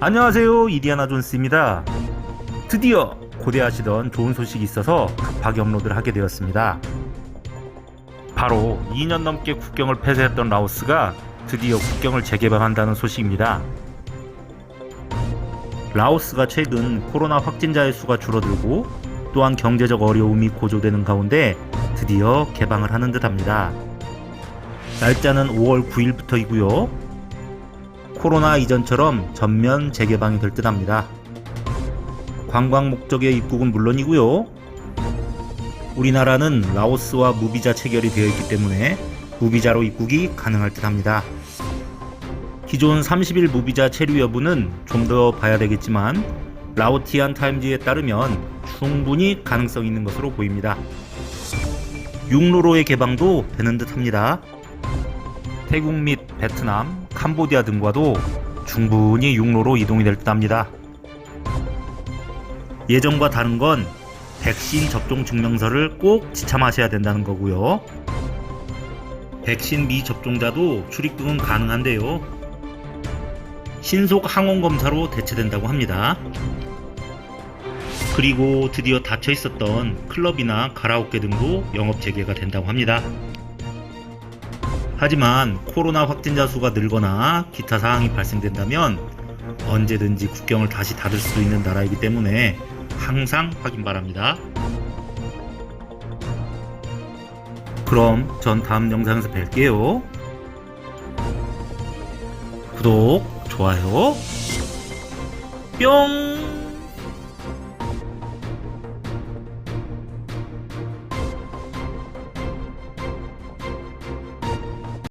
안녕하세요. 이디아나 존스입니다. 드디어 고대하시던 좋은 소식이 있어서 급하게 업로드를 하게 되었습니다. 바로 2년 넘게 국경을 폐쇄했던 라오스가 드디어 국경을 재개방한다는 소식입니다. 라오스가 최근 코로나 확진자의 수가 줄어들고 또한 경제적 어려움이 고조되는 가운데 드디어 개방을 하는 듯 합니다. 날짜는 5월 9일부터이고요 코로나 이전처럼 전면 재개방이 될 듯합니다. 관광 목적의 입국은 물론이고요. 우리나라는 라오스와 무비자 체결이 되어 있기 때문에 무비자로 입국이 가능할 듯합니다. 기존 30일 무비자 체류 여부는 좀 더 봐야 되겠지만 라오티안 타임즈에 따르면 충분히 가능성 있는 것으로 보입니다. 육로로의 개방도 되는 듯합니다. 태국 및 베트남, 캄보디아 등과도 충분히 육로로 이동이 될 듯합니다. 예전과 다른 건 백신 접종 증명서를 꼭 지참하셔야 된다는 거고요. 백신 미접종자도 출입국은 가능한데요. 신속 항원 검사로 대체된다고 합니다. 그리고 드디어 닫혀 있었던 클럽이나 가라오케 등도 영업 재개가 된다고 합니다. 하지만 코로나 확진자 수가 늘거나 기타 사항이 발생된다면 언제든지 국경을 다시 닫을 수 있는 나라이기 때문에 항상 확인 바랍니다. 그럼 전 다음 영상에서 뵐게요. 구독, 좋아요, 뿅!